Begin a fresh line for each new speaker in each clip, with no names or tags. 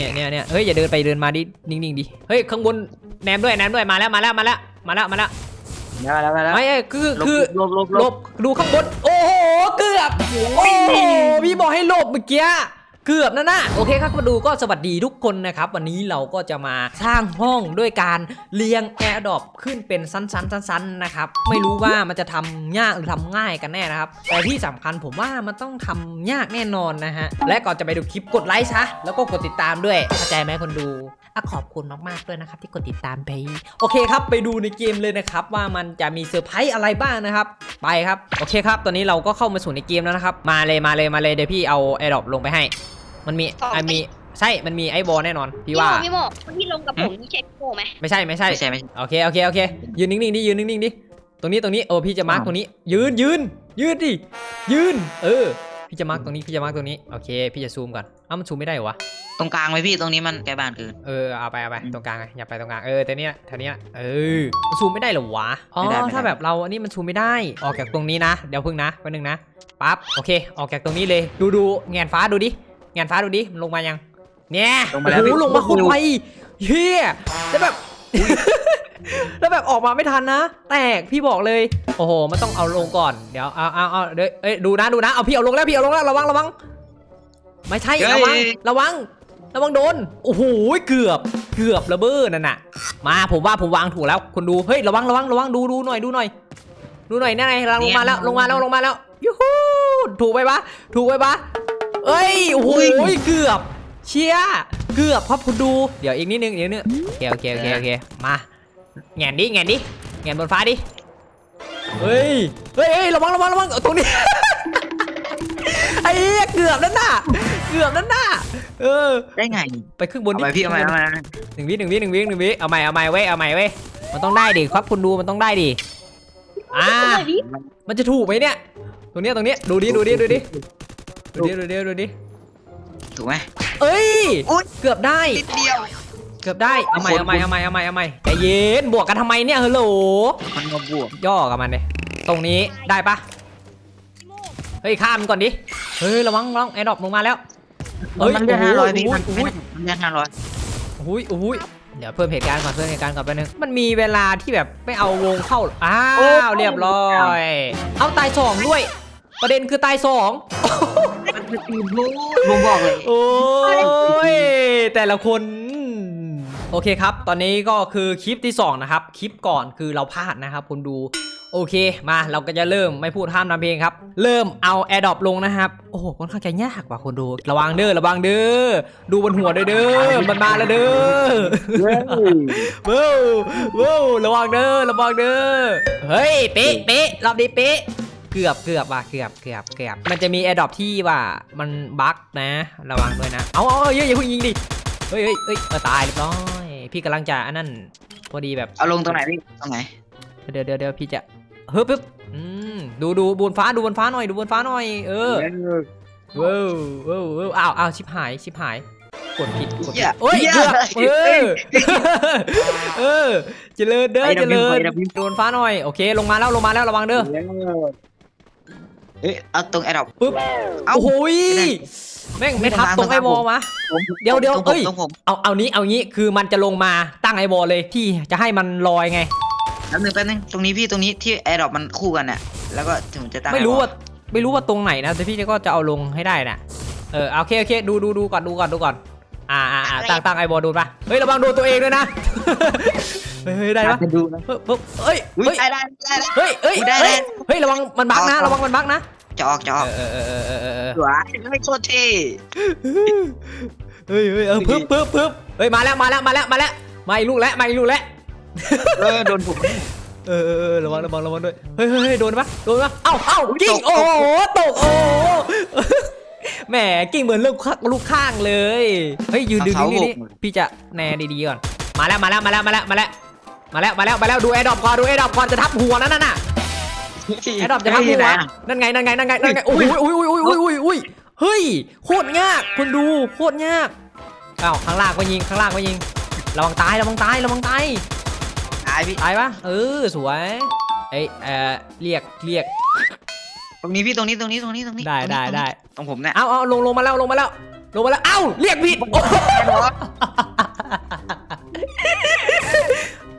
เนี่ยเนี่ยเนี่ยเฮ้ยอย่าเดินไปเดินมาดินิ่งๆดิเฮ้ยข้างบนแนมด้วยแนมด้วยมาแล้วมาแล้วมาแล้วมาแล้วมาแล้ว
แล้วแล้วแล้ว
ไม่เอ้ยคือคือ
ลบลบ
หลบดูข้างบนโอ้โหเกือบโอ้โหพี่บอกให้หลบเมื่อกี้ เกือบนะน่ะโอเคครับมาดูก็สวัสดีทุกคนนะครับ วันนี้เราก็จะมาสร้างห้องด้วยการเรียงแอร์ดอปขึ้นเป็นสั้นๆสั้นๆนะครับ ไม่รู้ว่ามันจะทำยากหรือทำง่ายกันแน่นะครับ แต่ที่สำคัญผมว่ามันต้องทำยากแน่นอนนะฮะ และก่อนจะไปดูคลิปกดไลค์ซะ แล้วก็กดติดตามด้วยเข้าใจไหมคนดูอะขอบคุณมากๆด้วยนะครับ ที่กดติดตามไป โอเคครับ ไปดูในเกมเลยนะครับ ว่ามันจะมีเซอร์ไพรส์อะไรบ้างนะครับ ไปครับ โอเคครับ ตอนนี้เราก็เข้ามาสู่ในเกมแล้วนะครับ มาเลยมาเลยมาเลยเดี๋ยวพี่เอาแอร์ดรอปลงไปให้ มันมี
สอง
อะมีใช่ มันมีไอ้บอลแน่นอนพี่
พี่โม
ว่า
พี่โมคนที่ลงกับผมนี่ใช่พี่โมไหม
ไม่ใช่ไม่ใช่
ไม่ใช่ไม่ใช่
โอเคโอเคโอเค ยืนนิ่งๆดิยืนนิ่งๆดิตรงนี้ตรงนี้เออพี่จะมาร์ก
อ้าว
ตรงนี้ ยืนยืนยืนดิยืน เออ พี่จะมาร์กตรงนี้พี่จะมาร์กตรงนี้โอเค พี่จะซูมก่อนเอ้ามันซูมไม่ได้เหรอวะ
ตรงกลางไหมพี่ตรงนี้มันใกล้บ้านเกิน
เออเอาไปเอาไปตรงกลางไงอย่าไปตรงกลางเออแต่เนี้ยแถวเนี้ยเออมันซูมไม่ได้เหรอวะอ๋อ
ไม่ได้ไม่ได้
ถ้าแบบเราอันนี้มันซูมไม่ได้ออกจากตรงนี้นะเดี๋ยวพึ่งนะแป๊บนึงนะปั๊บโอเค ออกจากตรงนี้เลย ดูดูแงนฟ้าดูดิ แงนฟ้าดูดิมันลงมายัง เนี่ย
ลงมาแล้ว
โอ้โห
พี่
ลงมาโคตรไวเฮียแล้วแบบ แล้วแบบออกมาไม่ทันนะ แตกพี่บอกเลย โอ้โหมันต้องเอาลงก่อน เดี๋ยวเอาเอาเอาเดี๋ยวเอ้ยดูนะดูนะเอาพี่เอาลงแล้วพี่เอาลงแล้วระวังระวัง ไม่ใช่
เฮ้ย
ระวังระวังระวังโดน โอ้โหเกือบเกือบระเบ้อนั่นน่ะ มาผมว่าผมวางถูกแล้วคุณดู เฮ้ยระวังระวังระวังดูดูหน่อยดูหน่อย ดูหน่อยนั่นไงเราลงมาแล้วลงมาแล้วลงมาแล้วยูฮูถูกไปปะถูกไปปะ เอ้ยโอ้โหเกือบ เชียเกือบครับคุณดู เดี๋ยวอีกนิดนึงอีกนิดนึงโอเคโอเคโอเคโอเคมาแงนดิแงนดิแงนบนฟ้าดิเฮ้ยเฮ้ยเฮ้ยระวังระวังระวังเอาตรงนี้ไอ้เหี้ยเกือบนั่นน่ะเกือบนั่นน่ะเออ
ได้ไง
ไปขึ้นบน
เอาไปพี่เอาไปเอาไป
หนึ่งวิหนึ่งวิหนึ่งวิหนึ่งวิเอาใหม่เอาใหม่เว้ยเอาใหม่เว้ยมันต้องได้ดิครับคุณดูมันต้องได้ดิอ่า
ทำไมพี่
มันจะถูกไหมเนี่ยตรงเนี้ยตรงเนี้ยดูดิดูดิดูดิ ดูดิดูดิดูดิ
ถูกไหม
เอ้ย
อุ๊ย
เกือบได้
นิดเดียว
เกือบได้เอาใหม่เอาใหม่เอาใหม่เอาใหม่เอาใหม่ใจเย็นบวกกันทำไมเนี่ยฮัลโหล
มันมาบวก
ย่อกับมันเลยตรงนี้ได้ปะเฮ้ยข้ามมันก่อนดิเฮ้ยระวังระวังไอ้ดอกลงมาแล้วเฮ้ย
มันเลือดห้าร้อยพี่
โอ้
มัน
โห
มันเลือดห้าร้อย
อุ้ยอุ้ยเดี๋ยวเพิ่มเหตุการณ์ก่อนเพิ่มเหตุการณ์ก่อนไปบนึงมันมีเวลาที่แบบไม่เอาวงเข้าอ้าวเรียบร้อย เอาตายสองด้วย ประเด็นคือตายสอง
มันคือตีบูผมบอกเลย
โอ้ยแต่ละคน โอเคครับ ตอนนี้ก็คือคลิปที่ 2 นะครับ คลิปก่อนคือเราพลาดนะครับคุณดู โอเคมาเราก็จะเริ่มไม่พูดห้ามนำเพลงครับ เริ่มเอาแอร์ดรอปลงนะครับ โอ้โหค่อนข้างจะยากว่ะคนดู ระวังเด้อระวังเด้อดูบนหัวด้วยเด้อมันมาแล้วเด้อ ว้าวว้าวระวังเด้อระวังเด้อเฮ้ยเป๊ะเป๊ะรอบนี้เป๊ะ เกือบเกือบว่ะเกือบเกือบเกือบมันจะมีแอร์ดรอปที่ว่ามันบั๊กนะ ระวังด้วยนะเอาเอาเอาเยอะอย่าเพิ่งยิงดิ เฮ้ยเฮ้ยเฮ้ยเออตายเรียบร้อย พี่กำลังจะอันนั้นพอดีแบบ
เอาลงตรงไหนพี่ตรงไหน
เดี๋ยวเดี๋ยวเดี๋ยวพี่จะเฮ้ยปึ๊บอืมดูดูบนฟ้าดูบนฟ้าหน่อยดูบนฟ้าหน่อย เออว้าวว้าวว้าวอ้าวอ้าวชิบหายชิบหายกดผิดกดผิ
เหี้
ด
ย
โอ้ย
เหี้ย
เกือบเอ
เฮ้
อยเออเจริญเด้อ
ไป
เจ
ดับ
ริญ
ไปดับ
โดนฟ้าหน่อยโอเค ลงมาแล้วลงมาแล้วระวังเด้อ
เอ้ยเอาตรงแอร์ดรอป
ปึ๊บ
เอ้า
โอ้โหย
ไม่ได้
แม่งไม่ทับ
ไม่
ตรง
ได้
ไอ้วอลมะเดี๋ยวเดี๋ยว
ตรงผม
เอ้ย
ตรงผม
เอาเอานี้เอางี้คือมันจะลงมาตั้งไอ้วอลเลยที่จะให้มันลอยไง
แป๊บนึงแป๊บนึงตรงนี้พี่ตรงนี้ที่แอร์ดรอปมันคู่กันน่ะแล้วก็ถึงจะตั้ง
ไม่รู้
อ้
ว่าไม่รู้ว่าตรงไหนนะแต่พี่ก็จะเอาลงให้ได้นะเออโอเคโอเคดูดูดูก่อนดูก่อนดูก่อน อ่าอ่าอ่าตั้งตั้งไอ้บอลดูปะเฮ้ยระวังโดนตัวเองด้วยนะ เฮ้ยเฮ้ยได้ปะ
จะดูนะ
เฮ้ยปุ๊บเฮ้ย
อุ้ย
เฮ้ย
ได้ได้ได้ได้
เฮ้ยเฮ้ย
ได้ได้
เฮ้ยเฮ้ยระวังมันบักนะ
เอาเอา
ระวังมันบักนะ
จะออกจะออก
เออเออเออเออเออเออ
สวยไม่โคตรเท่
เฮ้ยเฮ้ยเออปึ๊บปึ๊บปึ๊บเฮ้ยมาแล้วมาแล้วมาแล้วมาแล้วมาอีกลูกแล้วมาอีกลูกแล้ว
เออโดนผม
เออเออเออระวังระวังระวังด้วยเฮ้ยเฮ้ยเฮ้ยโดนปะโดนปะเอ้าเอ้า
อุ๊ย
กิ้ง
ตก
โอ้โหตกโอ้โหแหมกิ้งเหมือนลูกข้างลูกข้างเลยเฮ้ยยืนดูนี่นี่พี่จะแนดีๆก่อนมาแล้วมาแล้วมาแล้วมาแล้วมาแล้ว มาแล้วมาแล้วมาแล้วดูแอร์ดรอปก่อนดูแอร์ดรอปก่อนจะทับหัวนั่นน่ะแอร์ดรอปจะทับหัวนั่นไงนั่นไงนั่นไงนั่นไงโอ้ยโอ้ยโอ้ยโอ้ยโอ้ยโอ้ยโอ้ยเฮ้ยโคตรยากคุณดูโคตรยากอ้าวข้างล่างก็ยิงข้างล่างก็ยิงระวังตายระวังตายระวังตาย
ตายพี่
ตายปะเออสวยเอ้ยเออเรียกเรียก
ตรงนี้พี่ตรงนี้ตรงนี้ตรงนี้ตรงนี้
ได้
ตรงนี้
ได้ได้
ตรงผมเนี่ย
เอาเอาลงลงมาแล้วลงมาแล้วลงมาแล้วเอ้าเรียกผิด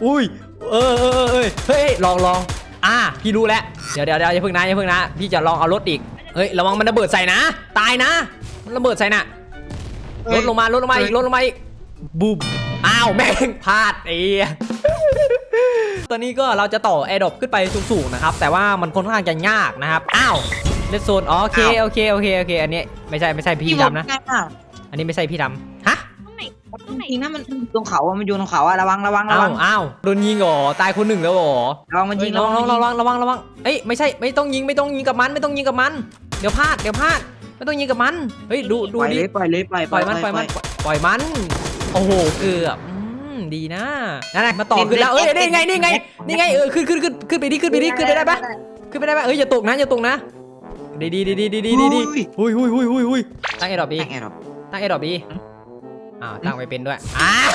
โอ้โหลองลองอ่าพี่รู้แล้วเดี๋ยวเดี๋ยวเดี๋ยวอย่าเพิ่งนะอย่าเพิ่งนะพี่จะลองเอารถอีกเฮ้ยระวังมันระเบิดใส่นะ ตายนะ มันระเบิดใส่น่ะลดลงมาลดลงมาอีกลดลงมาอีกบูมอ้าวแม่งพลาดไอ้เหี้ยตอนนี้ก็เราจะต่อแอร์ดรอปขึ้นไปสูงๆนะครับ แต่ว่ามันค่อนข้างจะยากนะครับอ้าวเลดโซนอ๋อโอเคโอเคโอเคโอเค อันนี้ไม่ใช่ไม่ใช่พี่ดำนะ
ง่ายมาก
อันนี้ไม่ใช่พี่ดำ
จริงนะมันอยู่ตรงเขาอะมันอยู่ตรงเขาอะระวังระวังระ
อ้า
วั
ว
ง
อ้าวโดนยิงเหรอตายคนหนึ่งแล้วเหรอ
ระวังมันยิง
เฮ้ยระวัง
มันยิ
ระวังระวังระวังเอ้ยไม่ใช่ไม่ต้องยิงไม่ต้องยิงกับมันไม่ต้องยิงกับมัน เดี๋ยวพลาดเดี๋ยวพลาดไม่ต้องยิงกับมันเฮ้ยดู
ป
ดู
ล่อย
ดิ
เลยปล่อยเลยปล่อย
ปล่อยมันปล่อยมันปล่อยมัน โอ้โหเกือบอืมดีนะนั่นไงมาต่อขึ้นแล้วเอ้ยนี่ไงนี่ไงนี่ไงเออขึ้นขึ้นขึ้นขึ้นไปดิขึ้นไปดิขึ้นไปได้ปะขึ้นไปได้ปะเอ้ยอย่าตกนะอย่าตกนะ ดีดีดีดีดีดีดีดีหุยหุยหุยหุยหุยตั้งไอ้ดอกดี
ตั้งไงหรอ
ตั้งไอ้ดอกดี อ่าตั้งไม่เป็นด้วยอ้าว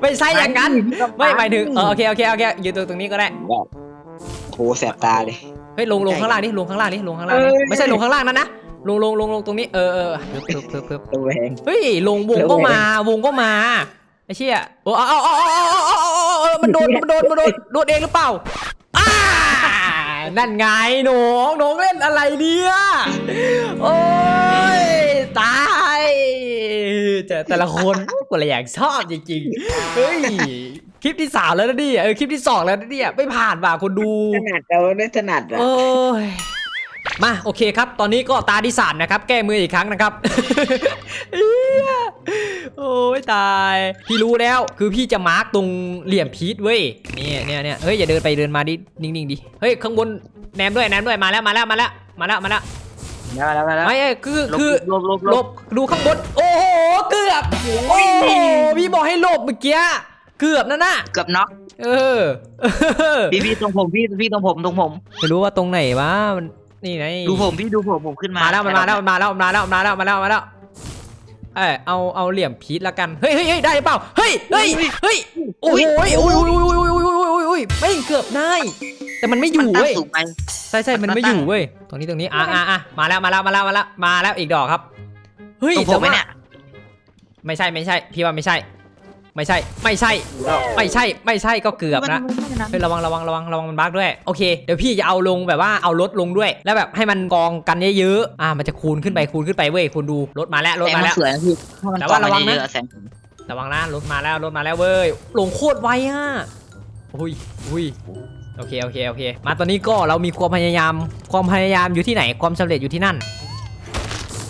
ไม่ใช่อย่างนั้น ไม่หมายถึงเออโอเคโอเคโอเคอยู่ตรงตรงนี้ก็ได้
โหแสบตาเลย
เฮ้ยลงลงข้างล่างนี่ลงข้างล่างนี่ลงข้างล่างนี่ไม่ใช่ลงข้างล่างนั่นนะลงลงลงลงตรงนี้เออเออเพิ่มเพิ่มเพิ่ม
ตัวเอง
เฮ้ยลงวงก็มาวงก็มาไอ้เชี่ยโอ้เอาเอาเอาเอามันโดนมันโดนมันโดนโดนเองหรือเปล่าอ้านั่นไงหนงหนงเล่นอะไรเนี่ยโอ้ยตา เจอแต่ละคนกูเลยอยากชอบจริงๆเฮ้ยคลิปที่สามแล้วนะเนี่ยเออคลิปที่สองแล้วนะเนี่ยไม่ผ่านว่ะคนดู
ถนัดเราได้ถนัดอะ
โอ้ยมาโอเคครับ ตอนนี้ก็ตาที่สามนะครับ แก้มืออีกครั้งนะครับเหี้ยโอ้ยตาย พี่รู้แล้วคือพี่จะมาร์กตรงเหลี่ยมพีทเว้ยเนี่ยเนี่ยเนี่ยเฮ้ยอย่าเดินไปเดินมาดินิ่งๆดิเฮ้ยข้างบนแนมด้วยแนมด้วยมาแล้วมาแล้วมาแล้วมาแล้วมาแล้ว
แล้วแล้แล้ว
ไม่ไอ้คือคือห
ลบหลบ
หลบ ดูข้างบน โอ้โห เกือบ โอ้โหพี่บอกให้หลบเมื่อกี้ เกือบนั่นน่ะ
เกือบน็อก
เออ
พี่พี่ตรงผมพี่พี่ตรงผมตรงผม
ไม่รู้ว่าตรงไหนวะนี่ไง
ดูผมพี่ดูผมผมขึ้นมา
มา แล้วมาแล้วมาแล้วมาแล้วมาแล้วมาแล้วมาแล้ว เออเอาเอาเหลี่ยมพีทละกัน เฮ้ยเฮ้ยเฮ้ยได้เปล่า เฮ้ยเฮ้ยเฮ้ยโอ้ยโอ้ยโอ้ยโอ้ยโอ้ย ยโอ้ยโอ้ยไม่เกือบได้แต่มันไม่อยู่
มันตั้ง
เว้ย
สูงไป
ใช่ใช่มันไม่อยู่เว้ยตรงนี้ตรงนี้อะอะอะมาแล้วมาแล้วมาแล้วมาแล้วมาแล้วอีกดอกครับเฮ้ย
ตรงผมไหม
แต่ว่า
เนี่ย
ไม่ใช่ไม่ใช่พี่ว่าไม่ใช่ ไม่ใช่ ไม่ใช่ ไม่ใช่ ไม่ใช่ก็เกือบนะเฮ้ยระวังระวังระวังระวังมันบั๊กด้วยโอเคเดี๋ยวพี่จะเอาลงแบบว่าเอารถลงด้วย แล้วแบบให้มันกองกันเยอะๆอ่ามันจะคูณขึ้นไปคูณขึ้นไปเว้ยคุณดูรถมาแล้วรถ
แสง
มา
มัน
แล้ว
สวยนะพี่ถ้มัน
แต่ว่าระวังนะ
เยอๆแสง
ระวังนะรถมาแล้วรถมาแล้วเว้ยลงโคตรไวอะ อุ้ยอุ้ยโอเคโอเคโอเค มาตอนนี้ก็เรามีความพยายาม ความพยายามอยู่ที่ไหนความสำเร็จอยู่ที่นั่น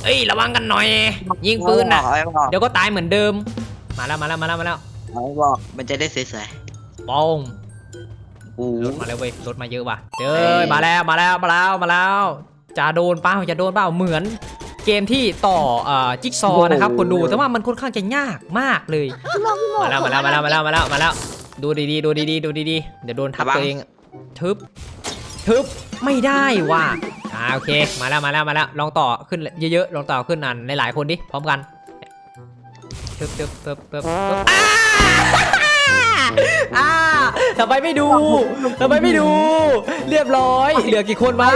เอ้ยระวังกันหน่อย ยิงปืนน่ะ
เอาไว้บอก
เดี๋ยวก็ตายเหมือนเดิม มาแล้วมาแล้วมาแล้วมาแล้ว
เอาไว้บอกมันจะได้สวย
ปอง
ๆโอ้
รถมาแล้วเว้ยรถมาเยอะว่ะเด้ยมาแล้วมาแล้วมาแล้วมาแล้วจะโดนเปล่าจะโดนเปล่าเหมือนเกมที่ต่อเอ่อจิ๊กซอว์นะครับคนดูแต่ว่ามันค่อนข้างจะยากมากเลย มาแล้วมาแล้วมาแล้วมาแล้วมาแล้วมาแล้ว ดูดีๆ ดูดีๆ ดูดีๆ เดี๋ยวโดนทับตัวเอง ทึบ ทึบ ไม่ได้ว่ะ อ่าโอเค มาแล้วมาแล้วมาแล้ว ลองต่อขึ้นเยอะๆ ลองต่อขึ้นอันหลายๆคนดิ พร้อมกัน ทึบทึบทึบทึบทึบอ้าอ่าทำไมไม่ดูทำไมไม่ดู เรียบร้อย เหลือกี่คนวะ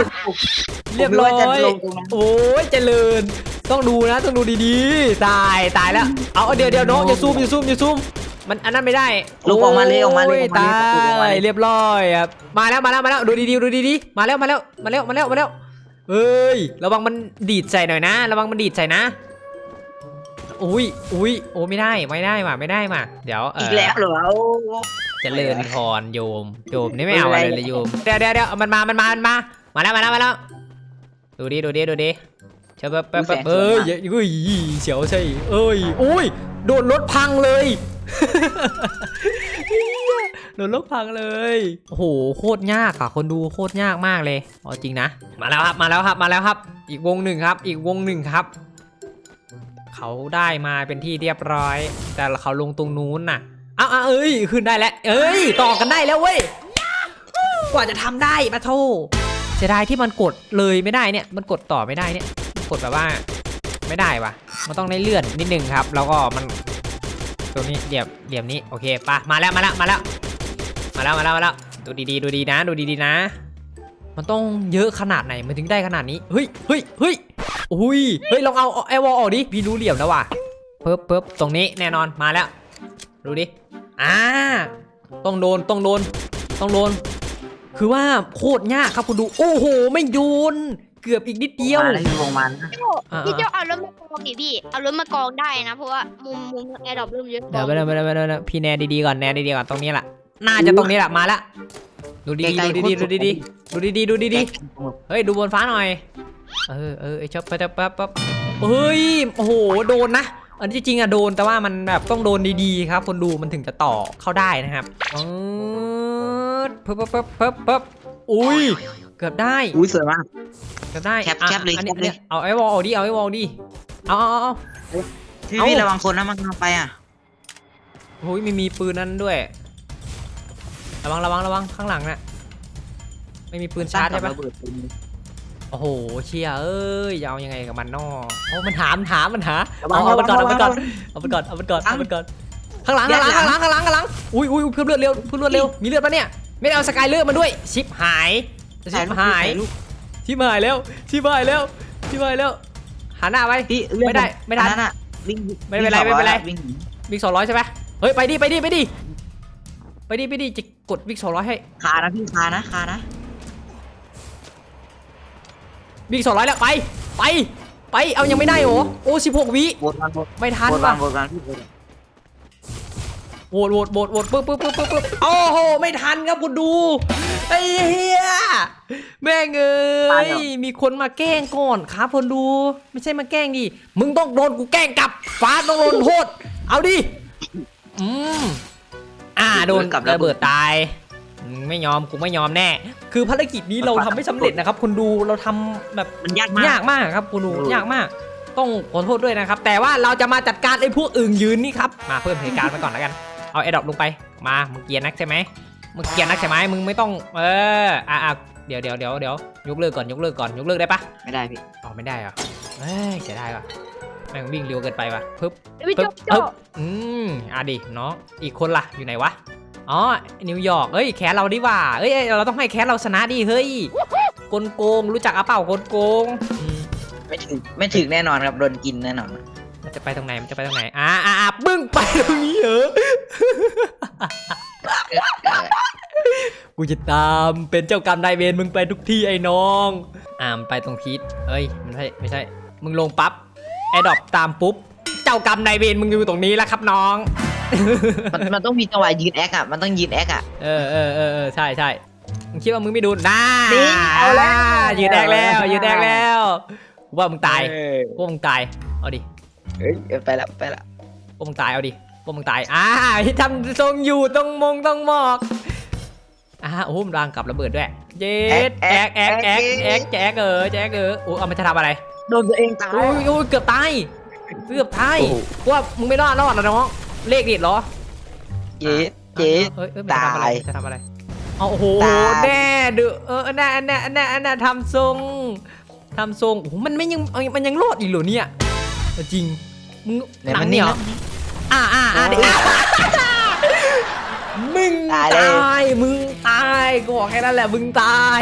เรียบร้อ
ผมนึกว่าจะ
ย
ลงตรงนั้น
โอ้ยเจริญ ต้องดูนะ ต้องดูดีๆ ตาย ตายแล้ว เอาเอาเดี๋ยวเดี๋ยวน้องอย่าซูมอย่าซูมอย่าซูม มันอันนั้นไม่ได้
ลงออกมาเลยออกมาเลย
โย
ออกมาเลย
ตา
ออกมาเลย
ยเรียบร้อยครับมาแล้วมาแล้วมาแล้วดูดีๆดูดีๆมาแล้วมาแล้วมาแล้วมาแล้วมาแล้วเอ้ยระวังมันดีดใส่หน่อยนะ ระวังมันดีดใส่นะอุ้ยอุ้ยโอ้ไม่ได้ไม่ได้ว่ะไม่ได้ว่ะเดี๋ยวเอี
กแล้วเหรอโอ้
เจริญพรโยมโยมนี่ไม่เอาอะไรเลยโยมเดี๋ยวเดี๋ยวเดี๋ยวมันมามันมามันมามาแล้วมาแล้วมาแล้วดูดิดูดิดูดิเชฟแบบแบบแบบเอ้ยอย่าเอ้ยเสียวใช่เอ้ยอุ้ยโดนรถพังเลย โดนรถพังเลย โอ้โห โคตรยากอะ คนดูโคตรยากมากเลยเอจริงนะ มาแล้วครับ มาแล้วครับ มาแล้วครับ อีกวงหนึ่งครับ อีกวงหนึ่งครับ เขาได้มาเป็นที่เรียบร้อย แต่เขาลงตรงนู้นน่ะเอาเอาเอ้ย ขึ้นได้แล้ว เอ้ย ต่อกันได้แล้วเว้ย กว่าจะทำได้ปะโทเสียดายที่มันกดเลยไม่ได้เนี่ย มันกดต่อไม่ได้เนี่ย กดแบบว่าไม่ได้ว่ะมันต้องได้เลื่อนนิดนึงครับ แล้วก็มัน ตรงนี้เหลี่ยมเหลี่ยมนี้โอเคปะมาแล้วมาแล้วมาแล้วมาแล้วมาแล้วมาแล้วดูดีๆดูดีนะ ดูดีๆนะ มันต้องเยอะขนาดไหนมันถึงได้ขนาดนี้เฮ้ยเฮ้ยเฮ้ยอุ้ยเฮ้ยลองเอาไอวอลออกดิพี่รู้เหลี่ยมแล้วว่ะเปิ๊บเปิ๊บตรงนี้แน่นอนมาแล้ว ดูดิอ่าต้องโดนต้องโดนต้องโดน คือว่าโคตรยากครับคุณดูโอ้โหไม่โยน เกือบอีกนิดเดียว
มาแล้วพี่วงมัน
อ่า
พี่เจ้าเอารถมากองดิพี่ เอารถมากองได้นะ เพราะว่ามุมมุมแอร์ดรอปเริ่มเยอะ
เดี๋ยวไปเดี๋ยวไปเดี๋ยวไปเดี๋ยวพี่แนนดีๆก่อนแนนดีๆก่อนตรงนี้แหละน่าจะตรงนี้แหละมาละดูดีๆดูดีๆดูดีๆดูดีๆดูดีๆเฮ้ยดูบนฟ้าหน่อยเออเออไอ้ชอบไปแป๊บแป๊บแป๊บเฮ้ยโอ้โหโดนนะอันที่จริงอะโดนแต่ว่ามันแบบต้องโดนดีๆครับ คนดูมันถึงจะต่อเข้าได้นะครับเออเพิ่บเพิ่บเพิ่บเพิ่บเพิ่บอุ้ย เกือบได้
อุ้ยสวยมาก
เกือบได้
แคป
อะ
แคปเลย
อันนี้
แคปเลย
อันนี้เอาไอ้วอลดิเอาไอ้วอลดิเอาเอาเอาเอา
พี่
เอ้า
พี่ระวังคนนะมันกำลังไปอะ
โอ้ยไม่มีปืนนั้นด้วย ระวังระวังระวังข้างหลังน่ะไม่มีปืนชาร์จใช่ปะ
ระเบิดปืน
โอ้โหเชียเอ้ยจะเอายังไงกับมันนอโอ้มันถามถามมันหา
ระวั
เอา
ง
เอามันก่อน
ระ
เอา
วั
มัน
ง
ก่อน
ระวัง
เอามันก่อนเอามันก่อน
ตั้
เอา
ง
มันก่อนข้างหลัง
แย
ข้ากงหลัง
หลั
ข้างงหลังข้างหลังข้างหลังอุ้ยอุ้ยเพิ่มเลือดเร็วเพิ่มเลือดเร็วมีเลือดปะเนี่ยไม่ได้เอาสกายเลือดมาด้วยชิปหาย ชิ
ถ่าย
ป
รูป
หาย
ถ่ายรูป
ชิปหายแล้วชิปหายแล้วชิปหายแล้วหันหน้าไป
พี่เลื่อน
ไม่ได้ไม่ทัน
อัอะวิ่ง
ไม่เป็นไร
วิ่ง
ไม่เป็นไร
วิ่งหนี
วิกสองร้อยใช่ไหมเฮ้ยไปดิไปดิไปดิไปดิไปดิจะกดวิกสองร้อยให้
คานะพี่คานะคานะ
วิกสองร้อยแล้วไปไปไปเอายังไม่ได้โหโอ้สิบหกวิ
โบดวันโบด
ไม่ทัน
โบดวั
ว่ะ
น โบดวันพี่โบดวัน
โหวตโหวตโหวตโหวตปึ๊บปึ๊บปึ๊บปึ๊บปึ๊บโอ้โห ไม่ทันครับคุณดู ไอ้เหี้ย แม่งเอ้ย มีคนมาแกล้งก่อนครับคนดู ไม่ใช่มาแกล้งดิ มึงต้องโดนกูแกล้งกลับ ฟ้าต้องโดนโทษ เอาดิ อืมอ่า โดนกับระเบิดตาย ไม่ยอม กูไม่ยอมแน่ คือภารกิจนี้เราทำไม่สำเร็จนะครับคุณดู เราทำแบบ
มันยากมาก
ยากมากครับคุณดู ยากมากต้องขอโทษด้วยนะครับ แต่ว่าเราจะมาจัดการไอ้พวกอึ่งยืนนี่ครับ มาเพิ่มเหตุการณ์มาก่อนแล้วกัน เอาไอ้ดอกลงไป มา มึงเกลียร์นักใช่ไหมมึงเกลียร์นักใช่ไหมมึงไม่ต้อง เอออะอะเดี๋ยวเดี๋ยวเดี๋ยวเดี๋ยวยกเลิกก่อนยกเลิกก่อนยกเลิกได้ปะ
ไม่ได้พี่
อ๋อไม่ได้เหรอเฮ้ยเสียดายว่ะแม่งวิ่งเร็วเกินไปว่ะปึ๊บ
พี่
ปึ๊
โจ้
บ
พี่โจ้
ปึ๊บอืมอะดิน้องอีกคนล่ะอยู่ไหนวะอ๋อนิวยอร์กเอ้ยแคสเราดีว่าเอ้ยเอ้ยเราต้องให้แคสเราชนะดิเฮ้ยกลโกงรู้จักอะเปล่ากลโกงอืม
ไม่ถึงไม่ถึงแน่นอนครับโดนกินแน่นอน
มันจะไปตรงไหนมันจะไปตรงไหนอ่าอ่าอ่าบึ้งไปตรงนี้เหรอกูจะตามเป็นเจ้ากรรมนายเวรมึงไปทุกที่ไอ้น้อง อ่ามนไปตรงพีทเอ้ยมันไม่ใช่ไม่ใช่ มึงลงปั๊บแอดดอปตามปุ๊บ เจ้ากรรมนายเวรมึงอยู่ตรงนี้แล้วครับน้อง
มันมันต้องมีจังหวะยืนแอคอะ มันต้องยืนแอคอะ
เออเออเออเออใช่ใช่มึงคิดว่ามึงไม่ดูน่า
นี่เอาแล้ว
ยืนแอกแล้วยืนแอกแล้วกูว่ามึงตาย
เออ
กูว่ามึงตาย เอาดิ
เอ้ยไปละไปละ
พวกมึงตายเอาดิพวกมึงตายอ่าที่ทำทรงอยู่ต้องมงต้องหมอกอ่าโอ้โหมันวางกับระเบิดด้วย เย็ดแอกแอกแอกแอกแจ๊กเออแจ๊กเออโอ้เอามันจะทำอะไร
โดนตัวเองตาย
โอ้ยโอ้ยเกือบตายเกือบตาย
โอ้โห
กูว่ามึงไม่รอดรอดนะน้องเลขดิดเหรอ
เจ๊เจ๊
เอ้ยเอ้ยมันจะทำอะไร
ตาย
มันจะทำอะไรเอาโอ้โห
ตาย
แน่ดือเออแน่แน่แน่แน่ทำทรงทำทรงโอ้โหมันไม่ยังมันยังรอดอีกเหรอเนี่ยเอาจริง มึง
ไหน
หนั
มั
ง
น
เห
นี่
นียว
นะ
อ่าอ่าอ่าเดี๋ยวอะมึง
ตาย
ต
เลยา
ยมึงตายกูบอกแค่นั้นแหละมึงตาย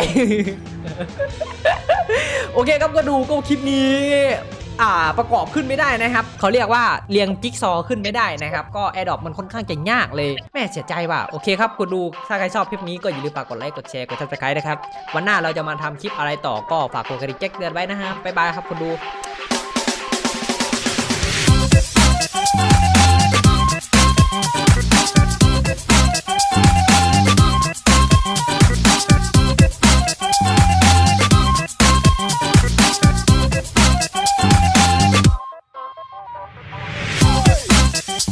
โอเคครับก็ดูก็คลิปนี้ อ่าประกอบขึ้นไม่ได้นะครับ เขาเรียกว่าเรียงจิ๊กซอว์ขึ้นไม่ได้นะครับ ก็แอร์ดรอปมันค่อนข้างจะยากเลยแม่เสียใจว่ะโอเคครับกดดูถ้าใครชอบคลิปนี้ก็อย่าลืมฝากกดไลค์กดแชร์กดซับสไครต์นะครับวันหน้าเราจะมาทำคลิปอะไรต่อก็ฝากกดกระดิ่งแจ้งเตือนไว้นะฮะบ๊ายบายครับคนดู